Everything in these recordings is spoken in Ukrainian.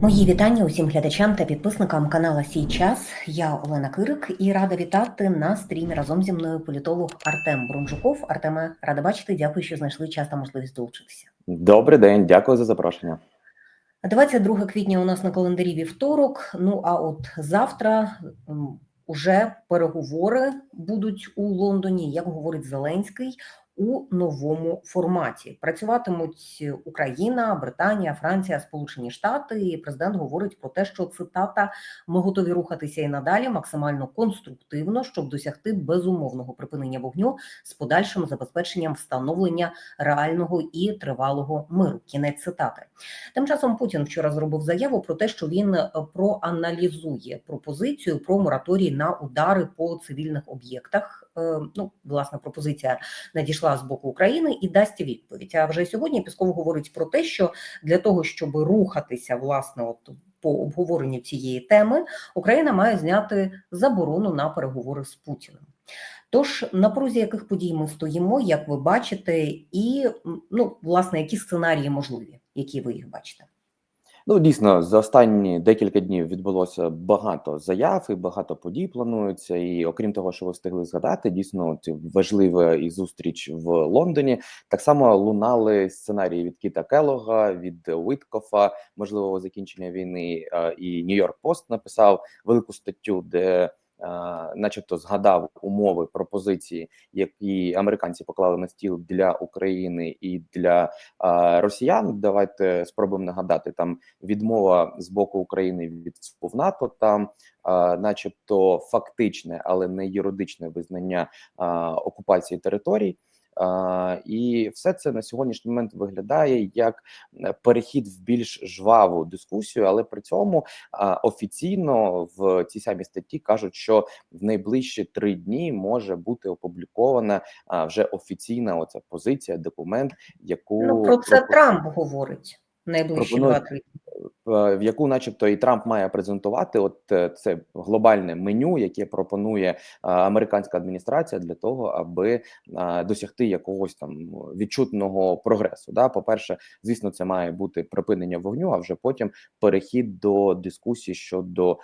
Мої вітання усім глядачам та підписникам канала Сій час. Я Олена Кирик і рада вітати на стрімі разом зі мною політолог Артем Брунжуков. Артеме, рада бачити. Дякую, що знайшли час та можливість долучитися. Добрий день, дякую за запрошення. 22 квітня у нас на календарі вівторок. Ну а от завтра уже переговори будуть у Лондоні, як говорить Зеленський. У новому форматі працюватимуть Україна, Британія, Франція, Сполучені Штати. І президент говорить про те, що цитата ми готові рухатися і надалі максимально конструктивно, щоб досягти безумовного припинення вогню з подальшим забезпеченням встановлення реального і тривалого миру. Кінець цитати. Тим часом Путін вчора зробив заяву про те, що він е, проаналізує пропозицію про мораторій на удари по цивільних об'єктах. Е, Ну, власне, пропозиція надійшла з боку України і дасть відповідь. А вже сьогодні Пісков говорить про те, що для того, щоб рухатися власне, от по обговоренню цієї теми, Україна має зняти заборону на переговори з Путіним. Тож на порозі яких подій ми стоїмо, як ви бачите, і ну власне які сценарії можливі, які ви їх бачите? Ну дійсно за останні декілька днів відбулося багато заяв і багато подій планується. І окрім того, що ви встигли згадати, дійсно це важлива і зустріч в Лондоні. Так само лунали сценарії від Кіта Келога, від Уиткофа, можливого закінчення війни. е, І Нью-Йорк Пост написав велику статтю, де. Е, Начебто згадав умови пропозиції, які американці поклали на стіл для України і для росіян. Давайте спробуємо нагадати там відмова з боку України від в НАТО, там, начебто, фактичне, але не юридичне визнання окупації територій. І все це на сьогоднішній момент виглядає як е, перехід в більш жваву дискусію, але при цьому офіційно в цій самій статті кажуть, що в найближчі три дні може бути опублікована вже офіційна оця позиція, документ, яку Ну про це Трамп говорить найближчі два-три. е, в яку, начебто, і Трамп має презентувати от е, це глобальне меню, яке пропонує е, американська адміністрація для того, аби досягти якогось там відчутного прогресу. Да, по перше, звісно, це має бути припинення вогню, а вже потім перехід до дискусії щодо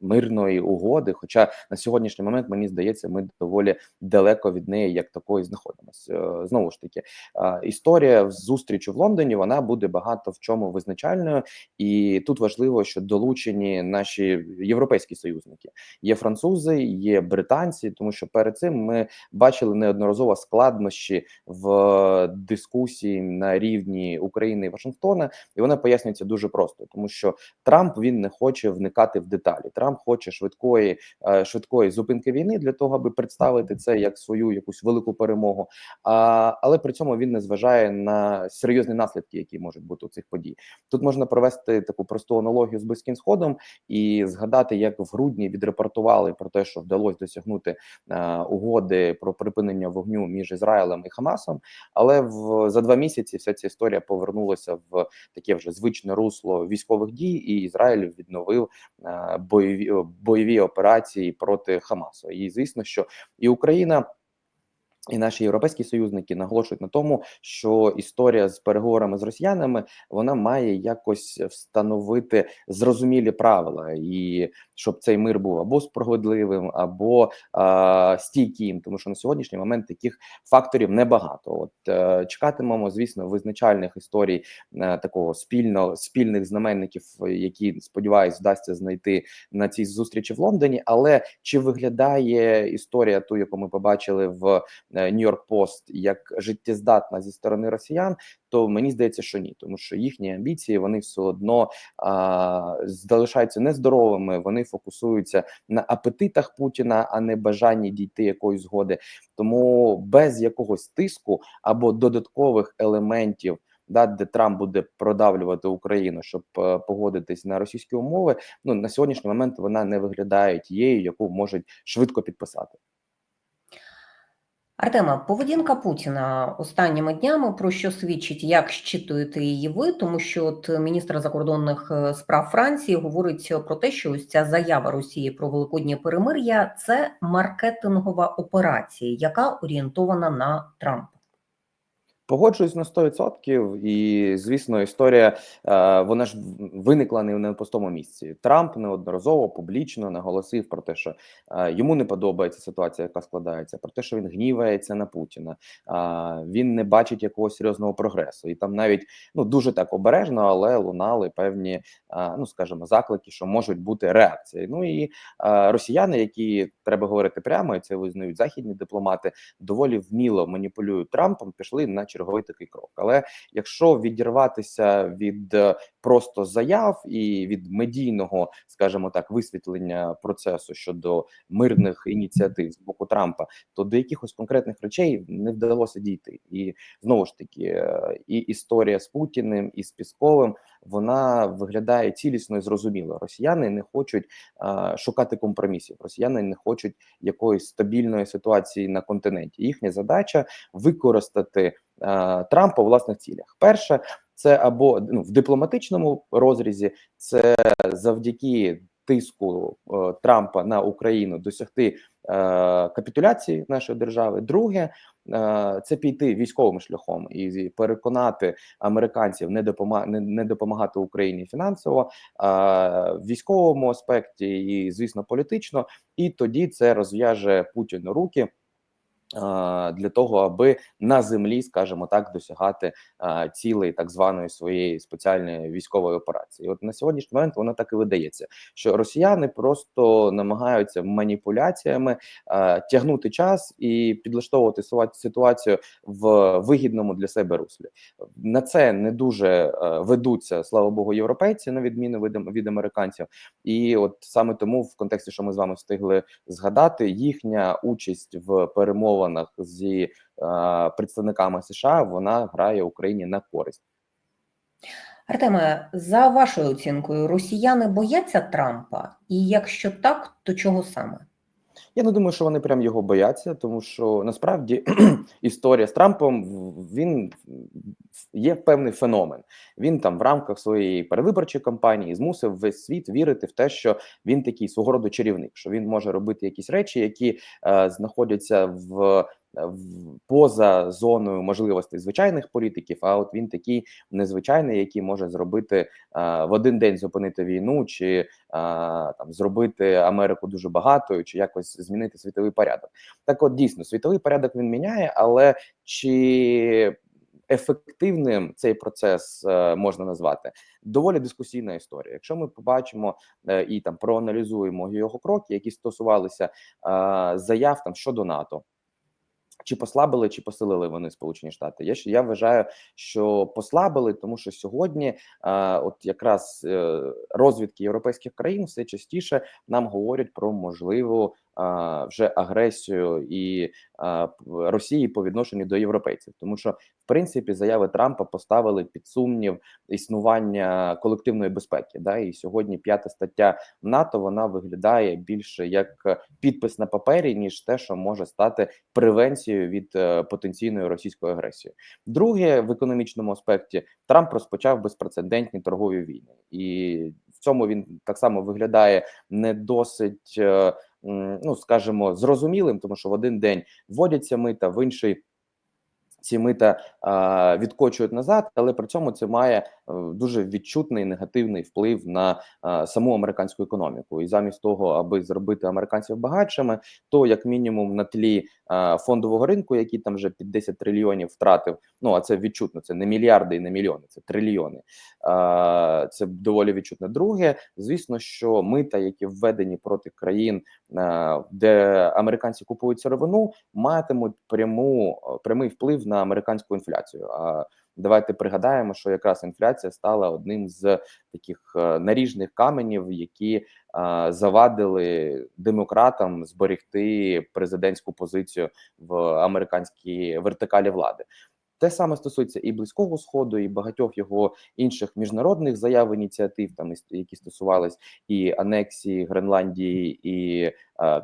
мирної угоди. Хоча на сьогоднішній момент мені здається, ми доволі далеко від неї, як такої, знаходимося. Е, Знову ж таки, е, історія з зустрічі в Лондоні вона буде багато в чому визначальною, і тут важливо, що долучені наші європейські союзники. Є французи, є британці, тому що перед цим ми бачили неодноразово складнощі в дискусії на рівні України і Вашингтона, і вона пояснюється дуже просто, тому що Трамп він не хоче вникати в деталі. Трамп хоче швидкої е, швидкої зупинки війни для того, аби представити це як свою якусь велику перемогу. А, але при цьому він не зважає на серйозні наслідки, які можуть бути у цих подій. Тут можна провести таку просту аналогію з близьким сходом і згадати, як в грудні відрепортували про те, що вдалося досягнути е, угоди про припинення вогню між Ізраїлем і Хамасом. Але в за два місяці вся ця історія повернулася в таке вже звичне русло військових дій, і Ізраїль відновив е, бойові бойові операції проти Хамасу. І звісно, що і Україна. І наші європейські союзники наголошують на тому, що історія з переговорами з росіянами вона має якось встановити зрозумілі правила, і щоб цей мир був або справедливим, або а, стійким, тому що на сьогоднішній момент таких факторів небагато. От е, чекатимемо, звісно, визначальних історій е, такого спільно спільних знаменників, які сподіваюсь, вдасться знайти на цій зустрічі в Лондоні. Але чи виглядає історія, ту, яку ми побачили в Нью-Йорк Пост як життєздатна зі сторони росіян, то мені здається, що ні, тому що їхні амбіції вони все одно а, залишаються нездоровими. Вони фокусуються на апетитах Путіна, а не бажанні дійти якоїсь згоди. Тому без якогось тиску або додаткових елементів. Да, де Трамп буде продавлювати Україну, щоб е, погодитись на російські умови. Ну на сьогоднішній момент вона не виглядає тією, яку можуть швидко підписати. Артема, поведінка Путіна останніми днями про що свідчить, як щитуєте її ви, тому що от міністр закордонних е, справ Франції говорить про те, що ось ця заява Росії про великоднє перемир'я це маркетингова операція, яка орієнтована на Трампа. Погоджуюсь на 100%. і звісно, історія е, вона ж виникла не на пустому місці. Трамп неодноразово публічно наголосив про те, що е, йому не подобається ситуація, яка складається, про те, що він гнівається на Путіна. е, Він не бачить якогось серйозного прогресу, і там навіть ну дуже так обережно, але лунали певні, ну скажімо, заклики, що можуть бути реакції. Ну і росіяни, які треба говорити прямо, і це визнають західні дипломати, доволі вміло маніпулюють Трампом, пішли на черговий такий крок. Але якщо відірватися від е, просто заяв і від медійного, скажімо так, висвітлення процесу щодо мирних ініціатив з боку Трампа, то до якихось конкретних речей не вдалося дійти. І знову ж таки, е, і історія з Путіним, і з Пісковим вона виглядає цілісно і зрозуміло. Росіяни не хочуть е, шукати компромісів. Росіяни не хочуть якоїсь стабільної ситуації на континенті. Їхня задача використати Трампа у власних цілях. Перше, це або ну, в дипломатичному розрізі, це завдяки тиску е, Трампа на Україну досягти е, капітуляції нашої держави. Друге, е, це піти військовим шляхом і переконати американців не допома не допомагати Україні фінансово, е, в військовому аспекті і, звісно, політично. І тоді це розв'яже Путіну руки. Для того аби на землі, скажімо так, досягати цілей так званої своєї спеціальної військової операції. От на сьогоднішній момент воно так і видається, що росіяни просто намагаються маніпуляціями тягнути час і підлаштовувати ситуацію в вигідному для себе руслі. На це не дуже ведуться, слава Богу, європейці, на відміну від, американців. І от саме тому, в контексті, що ми з вами встигли згадати, їхня участь в перемовинах зі е, представниками США вона грає Україні на користь. Артеме, за вашою оцінкою, росіяни бояться Трампа, і якщо так, то чого саме? Я не думаю, що вони прям його бояться, тому що насправді історія з Трампом він є певний феномен. Він там в рамках своєї перевиборчої кампанії змусив весь світ вірити в те, що він такий свого роду чарівник, що він може робити якісь речі, які е, знаходяться в. В- Поза зоною можливостей звичайних політиків, а от він такий незвичайний, який може зробити е, в один день зупинити війну, чи е, там зробити Америку дуже багатою, чи якось змінити світовий порядок. Так, от дійсно, світовий порядок він міняє, але чи ефективним цей процес е, можна назвати доволі дискусійна історія. Якщо ми побачимо е, і там проаналізуємо його кроки, які стосувалися е, заяв там щодо НАТО. Чи послабили, чи посилили вони Сполучені Штати? Я я вважаю, що послабили, тому що сьогодні, е, от якраз е, розвідки європейських країн все частіше нам говорять про можливу вже агресію і Росії по відношенню до європейців, тому що в принципі заяви Трампа поставили під сумнів існування колективної безпеки. Да, і сьогодні п'ята стаття НАТО вона виглядає більше як підпис на папері, ніж те, що може стати превенцією від е, потенційної російської агресії. Друге, в економічному аспекті Трамп розпочав безпрецедентні торгові війни, і в цьому він так само виглядає не досить, е, ну скажімо, зрозумілим, тому що в один день вводяться мита, в інший. Ці мита відкочують назад, але при цьому це має дуже відчутний негативний вплив на саму американську економіку. І замість того, аби зробити американців багатшими, то як мінімум на тлі фондового ринку, який там вже під 10 трильйонів втратив. Ну а це відчутно. Це не мільярди і не мільйони, це трильйони. Це доволі відчутно. Друге, звісно, що мита, які введені проти країн, де американці купують сировину, матимуть пряму прямий вплив на американську інфляцію. Давайте пригадаємо, що якраз інфляція стала одним з таких е, наріжних каменів, які е, завадили демократам зберегти президентську позицію в американській вертикалі влади. Те саме стосується і близького сходу, і багатьох його інших міжнародних заяв ініціатив, там які стосувались і анексії Гренландії і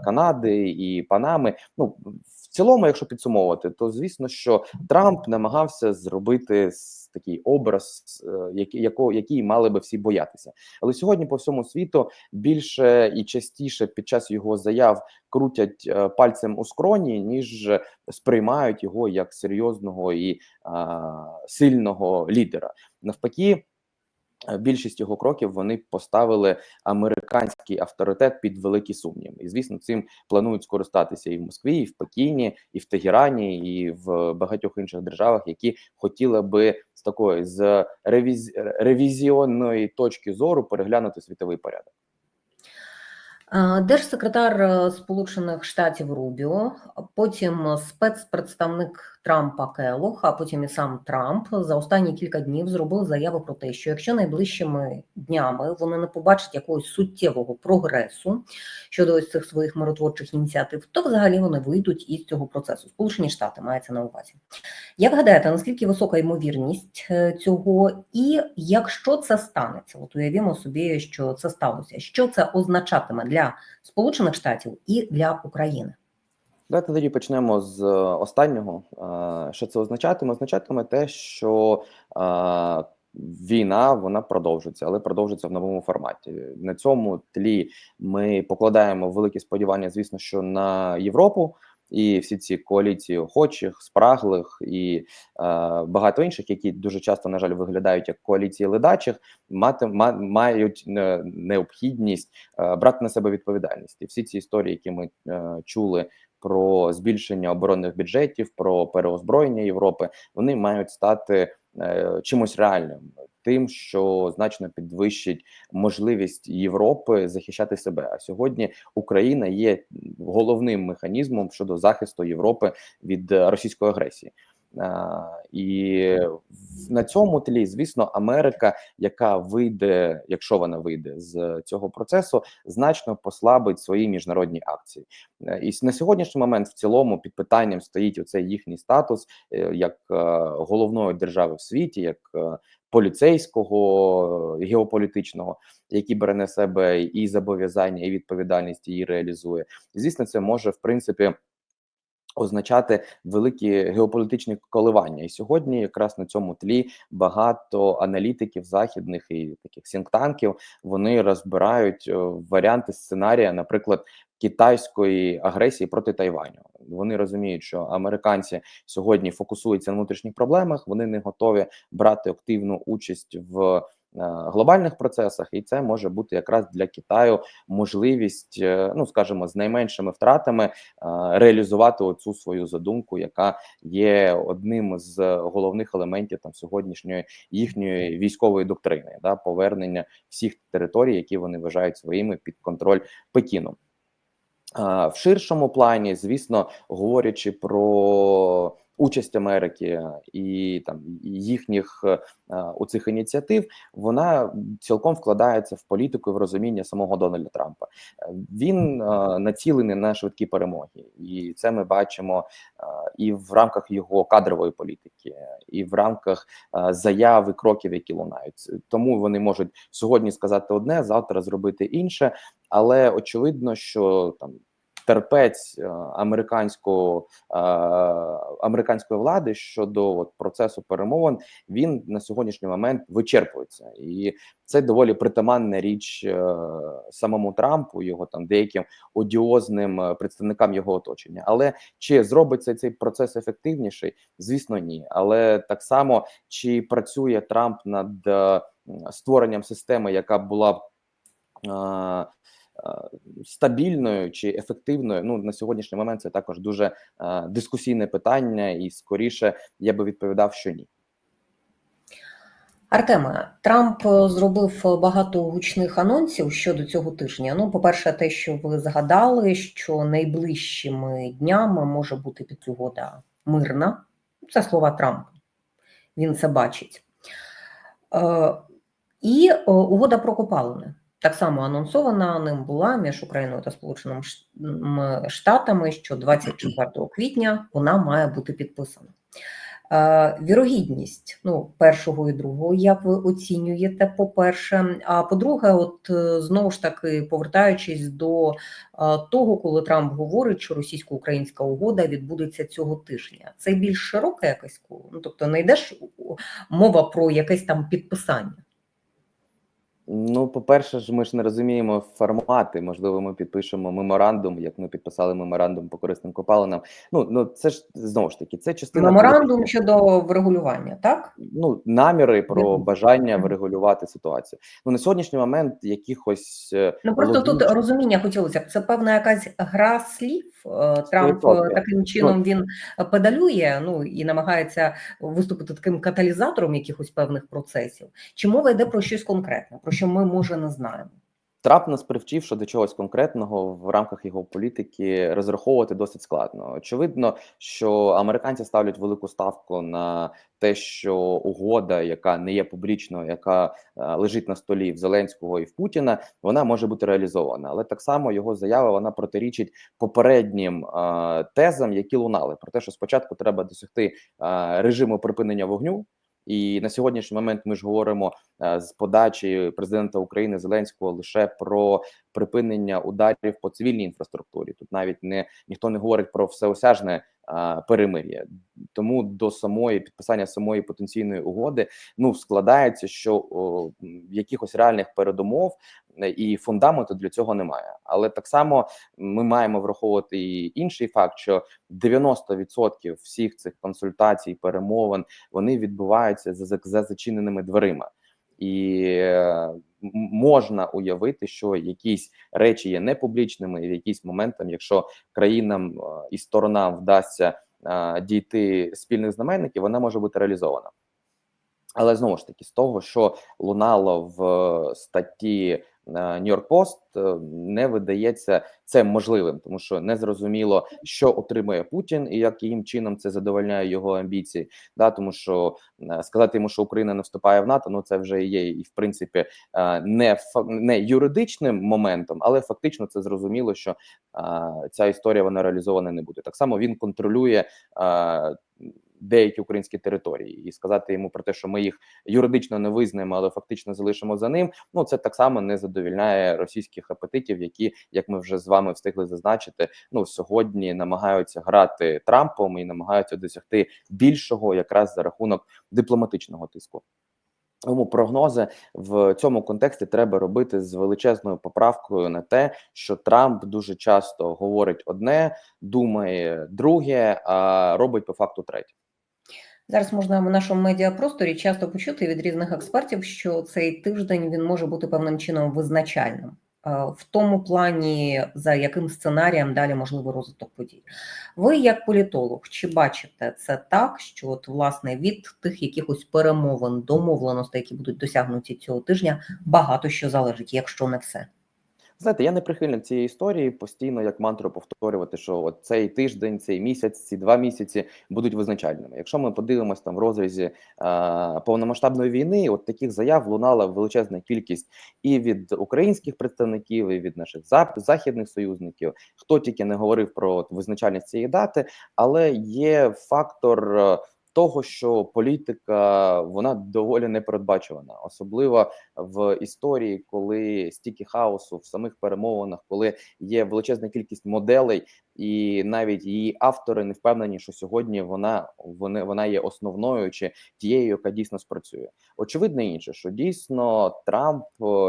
Канади і Панами. Ну в цілому, якщо підсумовувати, то звісно, що Трамп намагався зробити такий образ, е, який, який мали би всі боятися. Але сьогодні по всьому світу більше і частіше під час його заяв крутять е, пальцем у скроні, ніж сприймають його як серйозного і а, сильного лідера. Навпаки. Е, Більшість його кроків вони поставили американський авторитет під великий сумнів, і звісно, цим планують скористатися і в Москві, і в Пекіні, і в Тегерані, і в багатьох інших державах, які хотіли би з такої з ревіз... ревізіонної точки зору переглянути світовий порядок. Е, Держсекретар е, Сполучених Штатів Рубіо, потім спецпредставник Трампа Келох, а потім і сам Трамп за останні кілька днів зробив заяву про те, що якщо найближчими днями вони не побачать якогось суттєвого прогресу щодо ось цих своїх миротворчих ініціатив, то взагалі вони вийдуть із цього процесу. Сполучені Штати мається на увазі. Як гадаєте, наскільки висока ймовірність е, цього, і якщо це станеться, от уявімо собі, що це сталося, що це означатиме для Сполучених Штатів і для України? Давайте тоді почнемо з е, останнього. Е, Що це означатиме? Означатиме те, що е, війна вона продовжиться, але продовжиться в новому форматі. На цьому тлі ми покладаємо великі сподівання, звісно, що на Європу. І всі ці коаліції охочих, спраглих і е, багато інших, які дуже часто, на жаль, виглядають як коаліції ледачих, мати ма, мають е, необхідність е, брати на себе відповідальність. І всі ці історії, які ми е, чули про збільшення оборонних бюджетів, про переозброєння Європи, вони мають стати чимось реальним, тим, що значно підвищить можливість Європи захищати себе. А сьогодні Україна є головним механізмом щодо захисту Європи від е, російської агресії. А, і на цьому тлі, звісно, Америка, яка вийде, якщо вона вийде з цього процесу, значно послабить свої міжнародні акції. Е, І на сьогоднішній момент в цілому під питанням стоїть оцей їхній статус е, як е, головної держави в світі, як е, поліцейського е, геополітичного, який бере на себе і зобов'язання, і відповідальність її реалізує. Звісно, це може в принципі. Означати великі геополітичні коливання, і сьогодні, якраз на цьому тлі, багато аналітиків західних і таких сінктанків вони розбирають е, варіанти сценарія, наприклад, китайської агресії проти Тайваню. Вони розуміють, що американці сьогодні фокусуються на внутрішніх проблемах, вони не готові брати активну участь в глобальних процесах, і це може бути якраз для Китаю можливість, е, ну скажімо, з найменшими втратами е, реалізувати оцю свою задумку, яка є одним з головних елементів там сьогоднішньої їхньої військової доктрини, да повернення всіх територій, які вони вважають своїми під контроль Пекіну. В ширшому плані, звісно, говорячи про участь Америки і там їхніх е, у цих ініціатив, вона цілком вкладається в політику і в розуміння самого Дональда Трампа. Е, Він е, націлений на швидкі перемоги, і це ми бачимо е, і в рамках його кадрової політики, і в рамках е, заяв і кроків, які лунають. Тому вони можуть сьогодні сказати одне, завтра зробити інше, але очевидно, що там. Терпець е, американського е, американської влади щодо от, процесу перемовин він на сьогоднішній момент вичерпується, і це доволі притаманна річ е, самому Трампу, його там деяким одіозним представникам його оточення. Але чи зробиться цей процес ефективніший? Звісно, ні. Але так само чи працює Трамп над створенням системи, яка була б стабільною чи ефективною. Ну на сьогоднішній момент це також дуже е, дискусійне питання, і скоріше я би відповідав, що ні. Артеме, Трамп е, зробив багато гучних анонсів щодо цього тижня. Ну, по-перше, те, що ви згадали, що найближчими днями може бути підугода мирна. Це слова Трампа. Він це бачить. Е, І е, угода про копалини. Так само анонсована ним була між Україною та Сполученими Штатами, що 24 квітня вона має бути підписана. Е, Вірогідність ну, першого і другого, як ви оцінюєте, по-перше. А по-друге, от е, знову ж таки, повертаючись до е, того, коли Трамп говорить, що російсько-українська угода відбудеться цього тижня, це більш широке якесь коло. Ну тобто, не йде ж мова про якесь там підписання. Ну, по-перше, ж ми ж не розуміємо формати. Можливо, ми підпишемо меморандум, як ми підписали меморандум по корисним копалинам. Ну ну це ж знову ж таки, це частина Меморандум політики. щодо врегулювання, так? ну, наміри про бажання врегулювати ситуацію. Ну на сьогоднішній момент якихось е, Ну просто тут розуміння хотілося б. Це певна якась гра слів. Е, Трамп е, 100%. таким чином він педалює, ну і намагається виступити таким каталізатором якихось певних процесів. Чи мова йде про щось конкретне, про що ми може не знаємо? Трамп нас привчив, що до чогось конкретного в рамках його політики розраховувати досить складно. Очевидно, що американці ставлять велику ставку на те, що угода, яка не є публічною, яка е, лежить на столі в Зеленського і в Путіна, вона може бути реалізована. Але так само його заява вона протирічить попереднім е, тезам, які лунали про те, що спочатку треба досягти е, режиму припинення вогню. І на сьогоднішній момент ми ж говоримо з подачі президента України Зеленського лише про припинення ударів по цивільній інфраструктурі. Тут навіть не ніхто не говорить про всеосяжне перемир'я. Тому до самої підписання самої потенційної угоди ну складається, що о, якихось реальних передумов е, і фундаменту для цього немає. Але так само ми маємо враховувати і інший факт, що 90% всіх цих консультацій, перемовин вони відбуваються за, за зачиненими дверима. І е, можна уявити, що якісь речі є непублічними, і в якийсь момент, там, якщо країнам е, і сторонам вдасться е, дійти спільних знаменників, вона може бути реалізована. Але знову ж таки, з того, що лунало в статті Нью-Йорк Пост, не видається це можливим, тому що не зрозуміло, що отримує Путін і яким чином це задовольняє його амбіції. Да, тому що е, сказати йому, що Україна не вступає в НАТО, ну це вже є і в принципі е, не не юридичним моментом, але фактично це зрозуміло, що е, ця історія вона реалізована не буде. Так само він контролює. Деякі українські території, і сказати йому про те, що ми їх юридично не визнаємо, але фактично залишимо за ним. Ну це так само не задовільняє російських апетитів, які, як ми вже з вами встигли зазначити, ну сьогодні намагаються грати Трампом і намагаються досягти більшого, якраз за рахунок дипломатичного тиску. Тому прогнози в цьому контексті треба робити з величезною поправкою на те, що Трамп дуже часто говорить одне, думає друге, а робить по факту третє. Зараз можна в нашому медіапросторі часто почути від різних експертів, що цей тиждень він може бути певним чином визначальним. В тому плані, за яким сценарієм далі можливий розвиток подій. Ви, як політолог, чи бачите це так, що от власне від тих якихось перемовин, домовленостей, які будуть досягнуті цього тижня, багато що залежить, якщо не все? Знаєте, я не прихильник цієї історії постійно як мантру повторювати, що от цей тиждень, цей місяць, ці два місяці будуть визначальними. Якщо ми подивимось там в розрізі е, повномасштабної війни, от таких заяв лунала величезна кількість і від українських представників, і від наших західних союзників. Хто тільки не говорив про визначальність цієї дати, але є фактор. Е, Того, що політика вона доволі непередбачувана, особливо в історії, коли стільки хаосу в самих перемовинах, коли є величезна кількість моделей, і навіть її автори не впевнені, що сьогодні вона вони вона є основною чи тією, яка дійсно спрацює. Очевидно, інше, що дійсно Трамп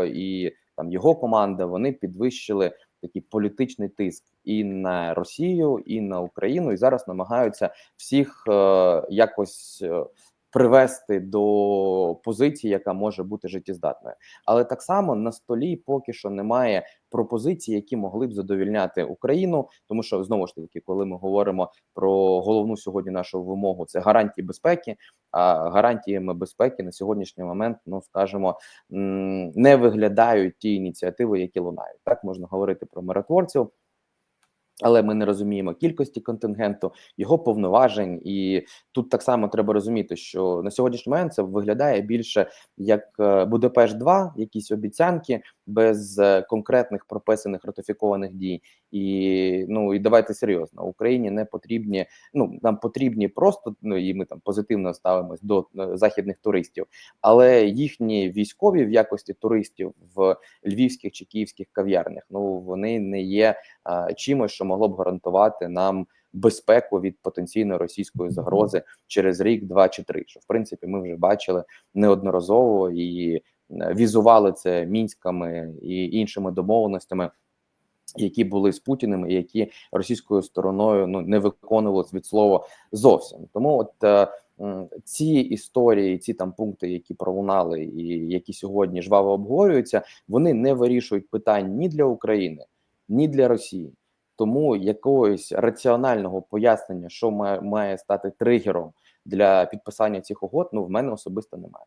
і там його команда вони підвищили такий політичний тиск і на Росію, і на Україну, і зараз намагаються всіх е, якось. е, Привести до позиції, яка може бути життєздатною, але так само на столі поки що немає пропозицій, які могли б задовільняти Україну, тому що знову ж таки, коли ми говоримо про головну сьогодні нашу вимогу, це гарантії безпеки. А гарантіями безпеки на сьогоднішній момент, ну скажімо, не виглядають ті ініціативи, які лунають. Так можна говорити про миротворців. Але ми не розуміємо кількості контингенту, його повноважень, і тут так само треба розуміти, що на сьогоднішній момент це виглядає більше як е, Будапешт 2 якісь обіцянки без е, конкретних прописаних ратифікованих дій. І ну і давайте серйозно, Україні не потрібні. Ну нам потрібні просто ну і ми там позитивно ставимось до е, західних туристів, але їхні військові в якості туристів в львівських чи київських кав'ярнях, ну вони не є чимось, що могло б гарантувати нам безпеку від потенційної російської загрози через рік, два чи три. Що в принципі ми вже бачили неодноразово і е, візували це мінськами і іншими домовленостями. Які були з Путіним, і які російською стороною ну не виконувалось від слова зовсім. Тому от е, ці історії, ці там пункти, які пролунали, і які сьогодні жваво обговорюються, вони не вирішують питань ні для України, ні для Росії. Тому якогось раціонального пояснення, що має, має стати тригером для підписання цих угод, ну в мене особисто немає.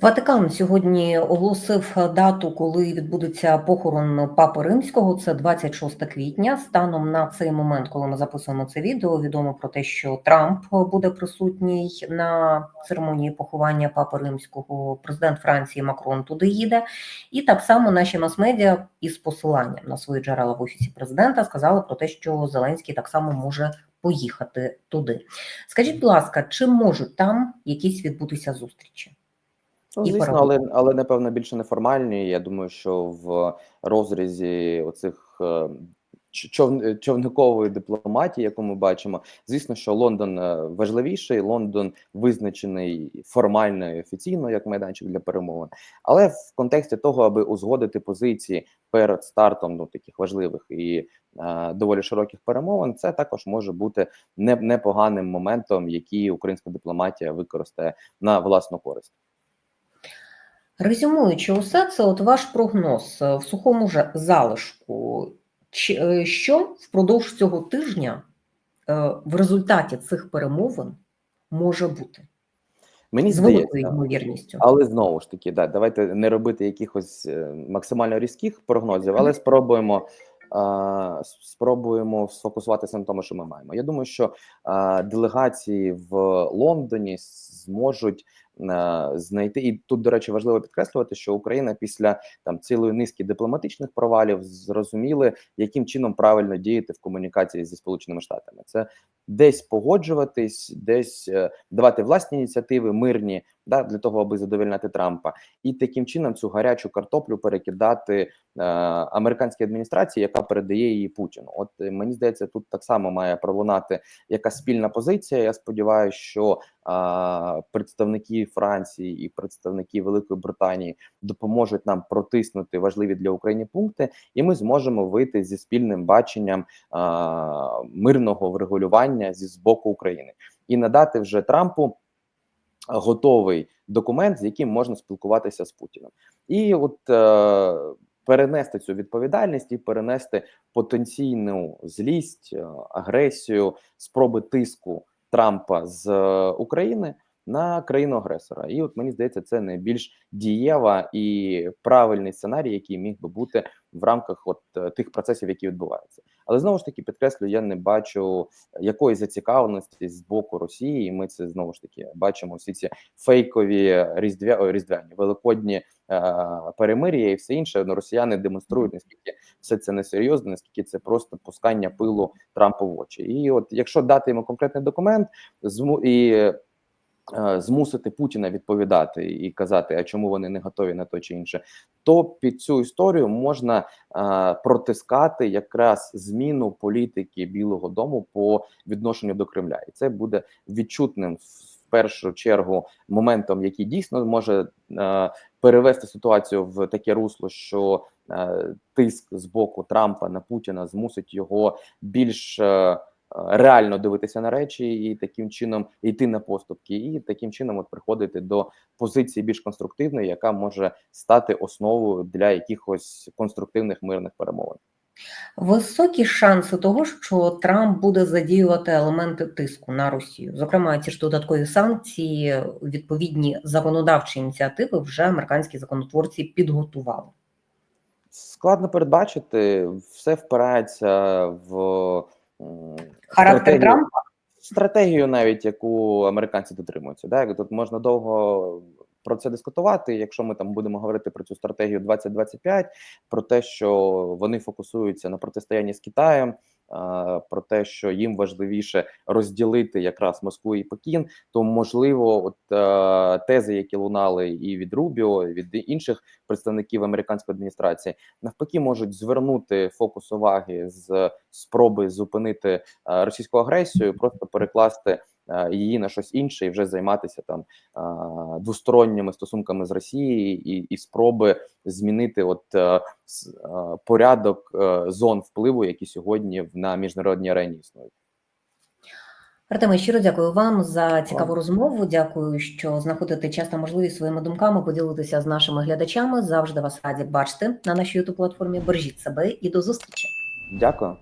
Ватикан сьогодні оголосив дату, коли відбудеться похорон Папи Римського. Це 26 квітня. Станом на цей момент, коли ми записуємо це відео, відомо про те, що Трамп буде присутній на церемонії поховання Папи Римського. Президент Франції Макрон туди їде. І так само наші мас-медіа із посиланням на свої джерела в офісі президента сказали про те, що Зеленський так само може поїхати туди. Скажіть, будь ласка, чи можуть там якісь відбутися зустрічі? Ну, звісно, але але напевно більше неформальні. Я думаю, що в розрізі оцих е, ч- чов, човникової дипломатії, яку ми бачимо, звісно, що Лондон е, важливіший. Лондон визначений формально і офіційно як майданчик для перемовин. Але в контексті того, аби узгодити позиції перед стартом ну таких важливих і е, доволі широких перемовин, це також може бути не, непоганим моментом, який українська дипломатія використає на власну користь. Резюмуючи усе це, от ваш прогноз е, в сухому же залишку, чи, е, що впродовж цього тижня е, в результаті цих перемовин може бути Мені з великою ймовірністю? Але знову ж таки, да, давайте не робити якихось максимально різких прогнозів, але спробуємо. Спробуємо сфокусуватися на тому, що ми маємо. Я думаю, що делегації в Лондоні зможуть знайти, і тут, до речі, важливо підкреслювати, що Україна після там цілої низки дипломатичних провалів зрозуміли, яким чином правильно діяти в комунікації зі Сполученими Штатами. Це десь погоджуватись, десь е, давати власні ініціативи, мирні, да, для того, аби задовольняти Трампа, і таким чином цю гарячу картоплю перекидати е, американській адміністрації, яка передає її Путіну. От е, мені здається, тут так само має пролунати якась спільна позиція. Я сподіваюся, що е, представники Франції і представники Великої Британії допоможуть нам протиснути важливі для України пункти, і ми зможемо вийти зі спільним баченням е, мирного врегулювання зі з боку України і надати вже Трампу готовий документ, з яким можна спілкуватися з Путіним, і от е, перенести цю відповідальність і перенести потенційну злість, е, агресію, спроби тиску Трампа з е, України на країну агресора. І от мені здається, це найбільш дієва і правильний сценарій, який міг би бути в рамках от е, тих процесів, які відбуваються. Але знову ж таки підкреслю, я не бачу якоїсь зацікавленості з боку Росії. І ми це знову ж таки бачимо всі ці фейкові різдвя різдвяні великодні е, перемир'я і все інше. Ну, росіяни демонструють наскільки все це несерйозно, наскільки це просто пускання пилу Трампу в очі. І от якщо дати йому конкретний документ, і е, змусити Путіна відповідати і казати, а чому вони не готові на то чи інше, то під цю історію можна е, протискати якраз зміну політики Білого Дому по відношенню до Кремля, і це буде відчутним в першу чергу моментом, який дійсно може е, перевести ситуацію в таке русло, що е, тиск з боку Трампа на Путіна змусить його більш е, реально дивитися на речі і таким чином йти на поступки, і таким чином от приходити до позиції більш конструктивної, яка може стати основою для якихось конструктивних мирних перемовин. Високі шанси того, що Трамп буде задіювати елементи тиску на Росію. Зокрема, ті ж додаткові санкції, відповідні законодавчі ініціативи вже американські законотворці підготували. Складно передбачити, все впирається в Характер стратегію- Трампа? стратегію, навіть яку американці дотримуються. Да? Тут можна довго про це дискутувати. Якщо ми там будемо говорити про цю стратегію 2025, про те, що вони фокусуються на протистоянні з Китаєм. Про те, що їм важливіше розділити якраз Москву і Пекін, то можливо, от тези, які лунали і від Рубіо, і від інших представників американської адміністрації, навпаки, можуть звернути фокус уваги з спроби зупинити російську агресію, просто перекласти її на щось інше і вже займатися там е, двосторонніми стосунками з Росією і, і спроби змінити от е, е, порядок е, зон впливу, які сьогодні на міжнародній арені існують. Артеме, щиро дякую вам за цікаву розмову. Дякую, що знаходите час та можливість своїми думками поділитися з нашими глядачами. Завжди вас раді бачити на нашій youtube платформі. Бережіть себе і до зустрічі. Дякую.